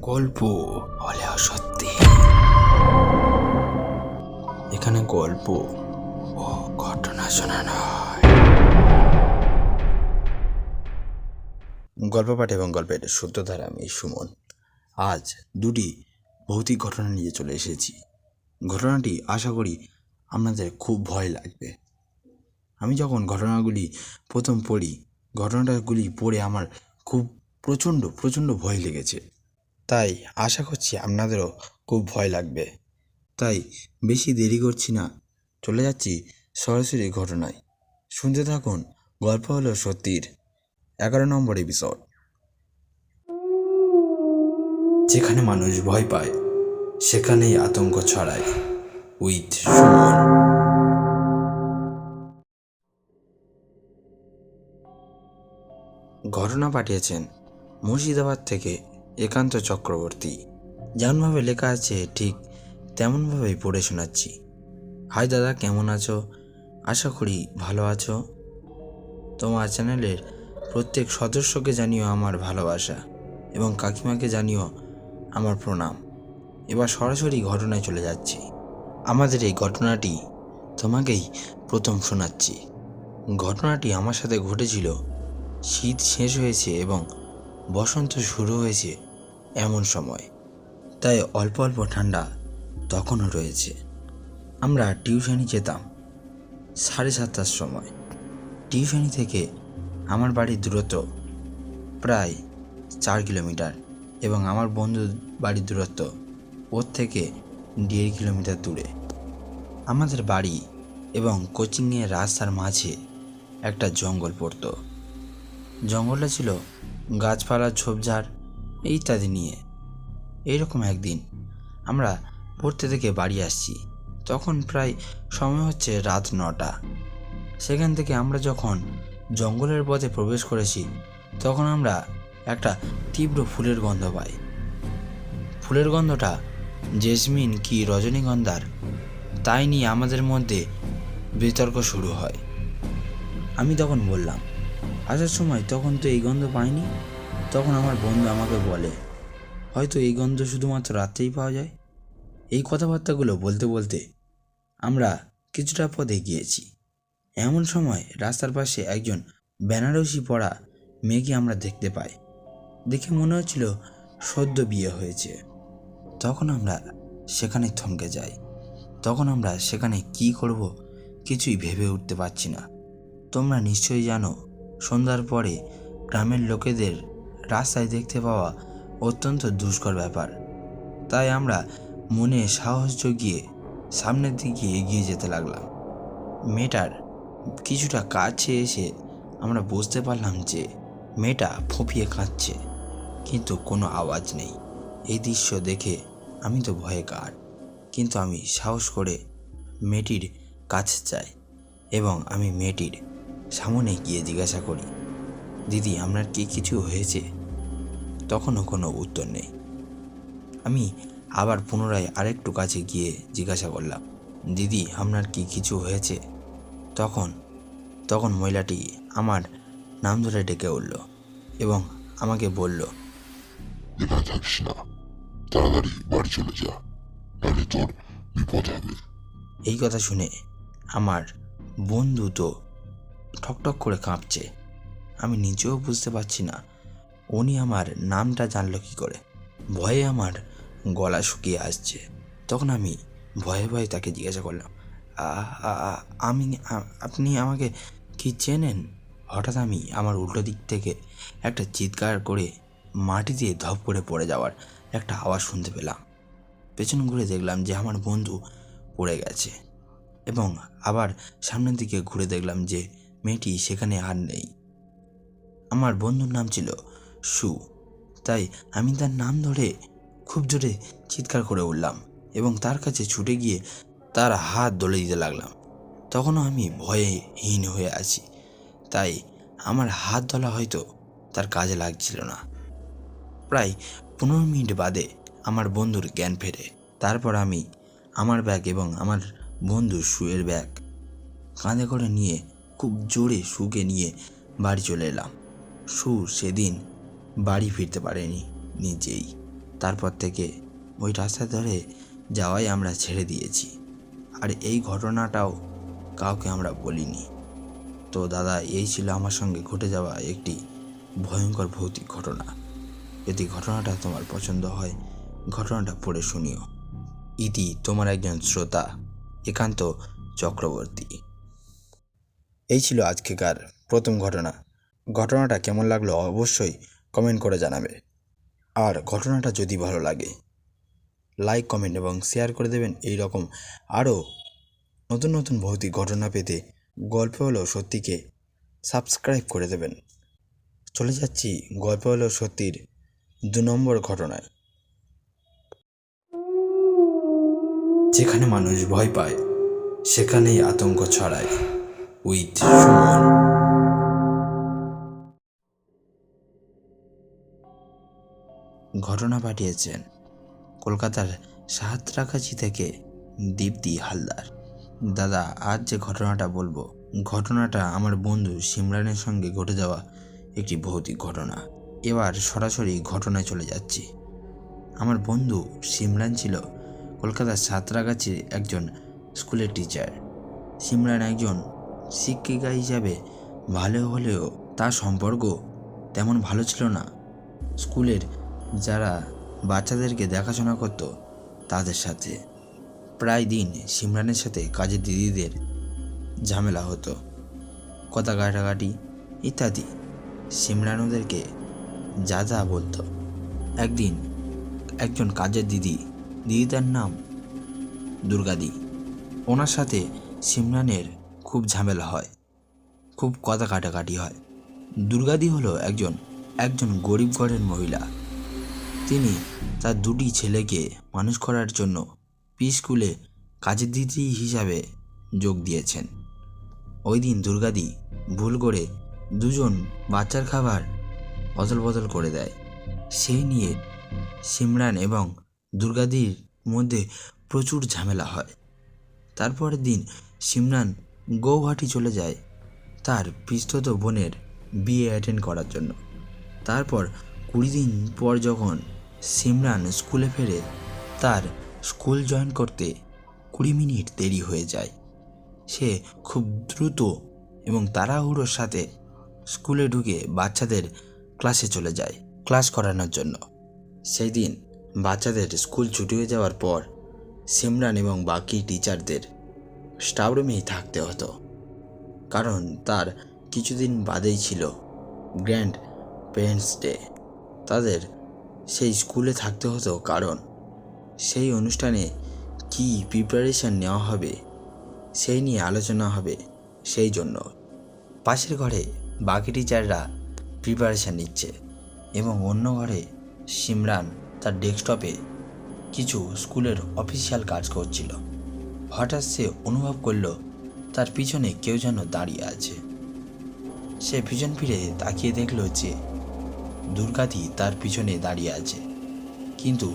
গল্প হলেও সত্যি। এখানে গল্প ও ঘটনা শোনানো হয়। গল্প পাঠ এবং গল্পের সূত্রধারা আমি সুমন। আজ দুটি ভৌতিক ঘটনা নিয়ে চলে এসেছি। ঘটনাটি আশা করি আপনাদের খুব ভয় লাগবে। আমি যখন ঘটনাগুলি প্রথম পড়ি, ঘটনাগুলি পড়ে আমার খুব প্রচণ্ড প্রচণ্ড ভয় লেগেছে। তাই আশা করছি আপনাদেরও খুব ভয় লাগবে। তাই বেশি দেরি করছি না। চলে যাচ্ছি সরাসরি ঘটনায়। শুনতে থাকুন, গল্প হলো সত্যির এগারো নম্বর এপিসোড যেখানে মানুষ ভয় পায়, সেখানেই আতঙ্ক ছড়ায় উইথ সুমন ঘটনা পাঠিয়েছেন মুর্শিদাবাদ থেকে একান্ত চক্রবর্তী। যেমনভাবে লেখা আছে, ঠিক তেমনভাবেই পড়ে শোনাচ্ছি। হাই দাদা, কেমন আছো? আশা করি ভালো আছো। তোমার চ্যানেলের প্রত্যেক সদস্যকে জানিও আমার ভালোবাসা এবং কাকিমাকে জানিও আমার প্রণাম। এবার সরাসরি ঘটনায় চলে যাচ্ছি। আমাদের এই ঘটনাটি তোমাকেই প্রথম শোনাচ্ছি। ঘটনাটি আমার সাথে ঘটেছিল, শীত শেষ হয়েছে এবং বসন্ত শুরু হয়েছে। এমন সময়। তাই অল্প অল্প ঠান্ডা তখনও রয়েছে। আমরা টিউশনি যেতাম সাড়ে সাতটার সময়। টিউশনি থেকে আমার বাড়ির দূরত্ব প্রায় চার কিলোমিটার এবং আমার বন্ধুর বাড়ির দূরত্ব ওর থেকে দেড় কিলোমিটার দূরে। আমাদের বাড়ি এবং কোচিংয়ের রাস্তার মাঝে একটা জঙ্গল পড়তো। জঙ্গলটা ছিল গাছপালা ঝোপঝাড় ইত্যাদি নিয়ে। এইরকম একদিন আমরা পড়তে থেকে বাড়ি আসছি। তখন প্রায় সময় হচ্ছে রাত নটা। সেখান থেকে আমরা যখন জঙ্গলের পথে প্রবেশ করেছি, তখন আমরা একটা তীব্র ফুলের গন্ধ পাই। ফুলের গন্ধটা জেসমিন কি রজনীগন্ধার, তাই নিয়ে আমাদের মধ্যে বিতর্ক শুরু হয়। আমি তখন বললাম, আসার সময় তখন তো এই গন্ধ পাইনি। তখন আমার বন্ধু আমাকে বলে, হয়তো এই গন্ধ শুধুমাত্র রাত্রেই পাওয়া যায়? এই কথাবার্তাগুলো বলতে বলতে আমরা কিছুটা পথ এগিয়েছি এমন সময় রাস্তার পাশে একজন বেনারসি পড়া মেয়েকে আমরা দেখতে পাই। দেখে মনে হচ্ছিল সদ্য বিয়ে হয়েছে। তখন আমরা সেখানে থমকে যাই। তখন আমরা সেখানে কি করব কিছুই ভেবে উঠতে পারছি না। তোমরা নিশ্চয়ই জানো, সন্ধ্যার পরে গ্রামের লোকেদের রাস্তায় দেখতে পাওয়া অত্যন্ত দুষ্কর ব্যাপার। তাই আমরা মনে সাহস জগিয়ে সামনের দিকে এগিয়ে যেতে লাগলাম। মেয়েটার কিছুটা কাছে এসে আমরা বুঝতে পারলাম যে মেয়েটা ফুঁপিয়ে কাঁদছে, কিন্তু কোনো আওয়াজ নেই। এই দৃশ্য দেখে আমি তো ভয়ে কাট কিন্তু আমি সাহস করে মেয়েটির কাছে যাই এবং আমি মেয়েটির সামনে গিয়ে জিজ্ঞাসা করি, দিদি, আপনার কি কিছু হয়েছে? তখনও কোনো উত্তর নেই। আমি আবার পুনরায় আরেকটু কাছে গিয়ে জিজ্ঞাসা করলাম দিদি আপনার কি কিছু হয়েছে? তখন তখন মহিলাটি আমার নাম ধরে ডেকে উঠল এবং আমাকে বলল এখানে থাকিস না। তাড়াতাড়ি বাড়ি চলে যা নাহলে তোর বিপদ হবে। এই কথা শুনে আমার বন্ধু তো ঠকঠক করে কাঁপছে। আমি নিজেও বুঝতে পারছি না উনি আমার নামটা জানলো কী করে? ভয়ে আমার গলা শুকিয়ে আসছে। তখন আমি ভয়ে ভয়ে তাকে জিজ্ঞাসা করলাম, "আ- আ- আ- আমি আপনি আমাকে কি চেনেন? হঠাৎ আমি আমার উল্টো দিক থেকে একটা চিৎকার করে মাটি দিয়ে ধপ করে পড়ে যাওয়ার একটা আওয়াজ শুনতে পেলাম। পেছন ঘুরে দেখলাম যে আমার বন্ধু পড়ে গেছে এবং আবার সামনের দিকে ঘুরে দেখলাম যে মেয়েটি সেখানে আর নেই। আমার বন্ধুর নাম ছিল সু। তাই আমি তার নাম ধরে খুব জোরে চিৎকার করে উঠলাম এবং তার কাছে ছুটে গিয়ে তার হাত দলে দিতে লাগলাম। তখনও আমি ভয়ে হীন হয়ে আছি। তাই আমার হাত ধলা হয়তো তার কাজে লাগছিল না। প্রায় পনেরো মিনিট বাদে আমার বন্ধুর জ্ঞান ফেরে। তারপর আমি আমার ব্যাগ এবং আমার বন্ধু শুয়ের ব্যাগ কাঁধে করে নিয়ে খুব জোরে শুকে নিয়ে বাড়ি চলে এলাম। সু সেদিন বাড়ি ফিরতে পারেনি নিজেই। তারপর থেকে ওই রাস্তা ধরে যাওয়াই আমরা ছেড়ে দিয়েছি। আর এই ঘটনাটাও কাউকে আমরা বলিনি। তো দাদা, এই ছিল আমার সঙ্গে ঘটে যাওয়া একটি ভয়ঙ্কর ভৌতিক ঘটনা। যদি ঘটনাটা তোমার পছন্দ হয়, ঘটনাটা পড়ে শুনিও। ইতি তোমার একজন শ্রোতা, একান্ত চক্রবর্তী। এই ছিল আজকেকার প্রথম ঘটনা। ঘটনাটা কেমন লাগল অবশ্যই কমেন্ট করে জানাবে। আর ঘটনাটা যদি ভালো লাগে লাইক কমেন্ট এবং শেয়ার করে দেবেন। এই রকম আরও নতুন নতুন ভৌতিক ঘটনা পেতে গল্প হলো সত্যিকে সাবস্ক্রাইব করে দেবেন। চলে যাচ্ছি গল্প হলো সত্যির দু নম্বর ঘটনায়। যেখানে মানুষ ভয় পায়, সেখানেই আতঙ্ক ছড়ায়। উইথ সুমন। ঘটনা পাঠিয়েছেন কলকাতার সাহাত্রাকাছি থেকে দীপ্তি হালদার। দাদা, আজ যে ঘটনাটা বলব, ঘটনাটা আমার বন্ধু সিমরানের সঙ্গে ঘটে যাওয়া একটি ভৌতিক ঘটনা। এবার সরাসরি ঘটনায় চলে যাচ্ছি। আমার বন্ধু সিমরান ছিল কলকাতার সাঁতরাগাছির একজন স্কুলের টিচার। সিমরান একজন শিক্ষিকা হিসাবে ভালো হলেও তার সম্পর্ক তেমন ভালো ছিল না। স্কুলের যারা বাচ্চাদেরকে দেখাশোনা করত, তাদের সাথে। প্রায় দিন সিমরানের সাথে কাজের দিদিদের ঝামেলা হতো। কথা কাটাকাটি ইত্যাদি। সিমরান ওদেরকে যা যা বলতো। একদিন একজন কাজের দিদি, দিদিটার নাম দুর্গাদি। ওনার সাথে সিমরানের খুব ঝামেলা হয়। খুব কথা কাটাকাটি হয়। দুর্গাদি হলো একজন একজন গরিব ঘরের মহিলা। তিনি তার দুটি ছেলেকে মানুষ করার জন্য পি স্কুলে কাজের দিদি হিসাবে যোগ দিয়েছেন। ওই দিন দুর্গাদি ভুল করে দুজন বাচ্চার খাবার অদল বদল করে দেয়। সেই নিয়ে সিমরান এবং দুর্গাদির মধ্যে প্রচুর ঝামেলা হয়। তারপরের দিন সিমরান গৌহাটি চলে যায় তার পিস্তত বোনের বিয়ে অ্যাটেন্ড করার জন্য। তারপর কুড়ি দিন পর যখন সিমরান স্কুলে ফেরে তার স্কুল জয়েন করতে কুড়ি মিনিট দেরি হয়ে যায়। সে খুব দ্রুত এবং তাড়াহুড়োর সাথে স্কুলে ঢুকে বাচ্চাদের ক্লাসে চলে যায়, ক্লাস করানোর জন্য। সেই দিন বাচ্চাদের স্কুল ছুটি হয়ে যাওয়ার পর সিমরান এবং বাকি টিচারদের স্টাফ রুমেই থাকতে হতো। কারণ তার কিছুদিন বাদেই ছিল গ্র্যান্ড পেরেন্টস ডে। তাদের সেই স্কুলে থাকতে হতো কারণ সেই অনুষ্ঠানে কি প্রিপারেশান নেওয়া হবে, সেই নিয়ে আলোচনা হবে সেই জন্য। পাশের ঘরে বাকি টিচাররা প্রিপারেশন নিচ্ছে এবং অন্য ঘরে সিমরান তার ডেস্কটপে কিছু স্কুলের অফিসিয়াল কাজ করছিল। হঠাৎ সে অনুভব করল তার পিছনে কেউ যেন দাঁড়িয়ে আছে। সে পিছন ফিরে তাকিয়ে দেখল যে দুর্গাদি তার পিছনে দাঁড়িয়ে আছে। কিন্তু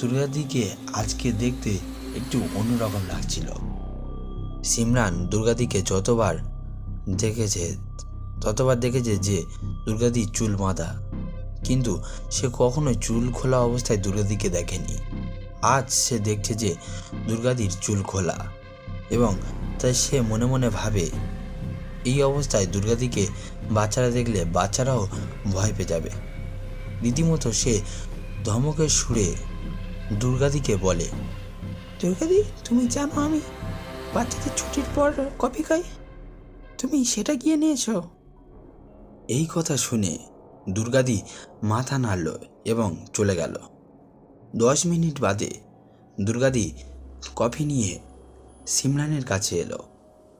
দুর্গাদিকে আজকে দেখতে একটু অন্যরকম লাগছিল। সিমরান দুর্গাদিকে যতবার দেখেছে, ততবার দেখেছে যে দুর্গাদি চুল বাঁধা। কিন্তু সে কখনো চুল খোলা অবস্থায় দুর্গাদিকে দেখেনি। আজ সে দেখছে যে দুর্গাদির চুল খোলা এবং তাই সে মনে মনে ভাবে এই অবস্থায় দুর্গাদিকে বাচ্চারা দেখলে বাচ্চারাও ভয় পেয়ে যাবে। রীতিমতো সে ধমকের সুরে দুর্গাদিকে বলে দুর্গাদি তুমি জানো আমি বাচ্চাদের ছুটির পর কফি খাই? তুমি সেটা গিয়ে নিয়েছো এই কথা শুনে দুর্গাদি মাথা নাড়ল এবং চলে গেল। দশ মিনিট বাদে দুর্গাদি কফি নিয়ে সিমরানের কাছে এলো।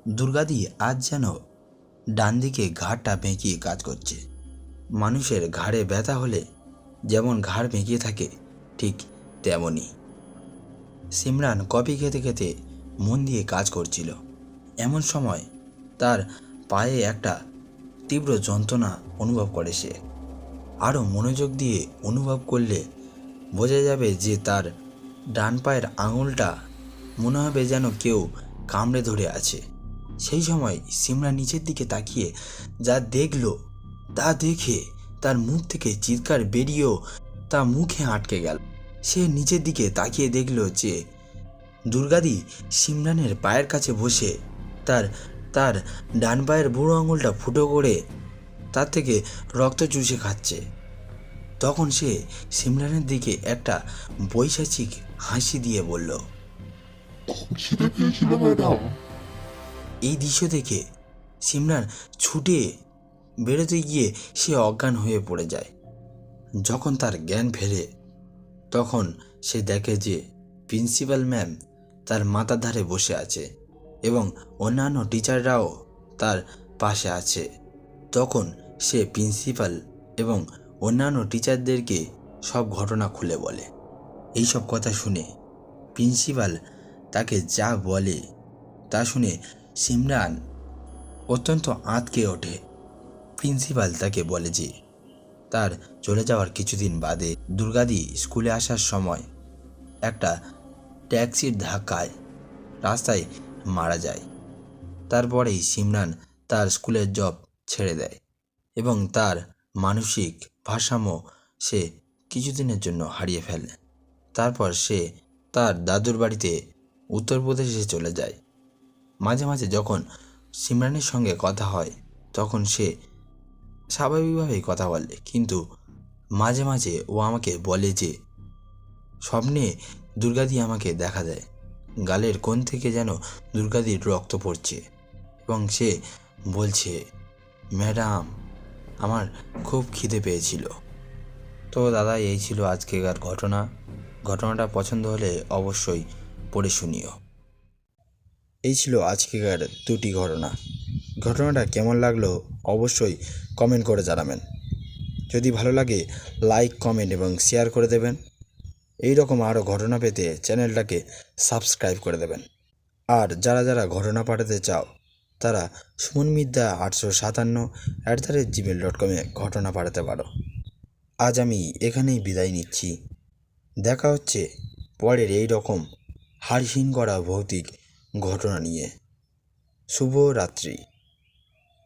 দুর্গাদি আজ যেন ডান দিকে ঘাড়টা বেঁকিয়ে কাজ করছে। মানুষের ঘাড়ে ব্যথা হলে যেমন ঘাড় বেঁকিয়ে থাকে, ঠিক তেমনই। সিমরান কফি খেতে খেতে মন দিয়ে কাজ করছিল। এমন সময় তার পায়ে একটা তীব্র যন্ত্রণা অনুভব করে সে। আরও মনোযোগ দিয়ে অনুভব করলে বোঝা যাবে যে তার ডান পায়ের আঙুলটা মনে হবে যেন কেউ কামড়ে ধরে আছে। সেই সময় সিমরা নিচের দিকে তাকিয়ে যা দেখল তা দেখে তার মুখ থেকে চিৎকার বেরিয়েও তা মুখে আটকে গেল। সে নিচের দিকে তাকিয়ে দেখল যে দুর্গাদি সিমরানের পায়ের কাছে বসে তার তার ডান পায়ের বুড়ো আঙুলটা ফুটো করে তার থেকে রক্ত চুষে খাচ্ছে। তখন সে সিমরানের দিকে একটা বৈশাচিক হাসি দিয়ে বলল এই দৃশ্য দেখে সিমরান ছুটে বেরোতে গিয়ে সে অজ্ঞান হয়ে পড়ে যায়। যখন তার জ্ঞান ফেরে, তখন সে দেখে যে প্রিন্সিপাল ম্যাম তার মাথার ধারে বসে আছে এবং অন্যান্য টিচাররাও তার পাশে আছে। তখন সে প্রিন্সিপাল এবং অন্যান্য টিচারদেরকে সব ঘটনা খুলে বলে। এই সব কথা শুনে প্রিন্সিপাল তাকে যা বলে তা শুনে সিমরান অত্যন্ত আঁতকে ওঠে। প্রিন্সিপাল তাকে বলে যে, তার চলে যাওয়ার কিছুদিন বাদে দুর্গাদি স্কুলে আসার সময় একটা ট্যাক্সির ধাক্কায় রাস্তায় মারা যায়। তারপরেই সিমরান তার স্কুলের জব ছেড়ে দেয় এবং তার মানসিক ভারসাম্য সে কিছুদিনের জন্য হারিয়ে ফেলে। তারপর সে তার দাদুর বাড়িতে উত্তরপ্রদেশে চলে যায়। মাঝে মাঝে যখন সিমরানের সঙ্গে কথা হয়, তখন সে স্বাভাবিকভাবেই কথা বলে। কিন্তু মাঝে মাঝে ও আমাকে বলে যে, স্বপ্নে দুর্গাদি আমাকে দেখা দেয়। গালের কোণ থেকে যেন দুর্গাদির রক্ত পড়ছে। এবং সে বলছে, ম্যাডাম, আমার খুব খিদে পেয়েছিল। তো দাদা, এই ছিল আজকেকার ঘটনা। ঘটনাটা পছন্দ হলে অবশ্যই পড়ে শুনিও। এই ছিল আজকেকার দুটি ঘটনা। ঘটনাটা কেমন লাগল অবশ্যই কমেন্ট করে জানাবেন। যদি ভালো লাগে লাইক কমেন্ট এবং শেয়ার করে দেবেন। এই রকম আরও ঘটনা পেতে চ্যানেলটাকে সাবস্ক্রাইব করে দেবেন। আর যারা যারা ঘটনা পাঠাতে চাও, তারা সুমন মিদ্যা আটশো সাতান্ন at the rate gmail dot কমে ঘটনা পাঠাতে পারো। আজ আমি এখানেই বিদায় নিচ্ছি। দেখা হচ্ছে পরের এই রকম হাড়হীন করা ভৌতিক ঘটনা নিয়ে। শুভ রাত্রি।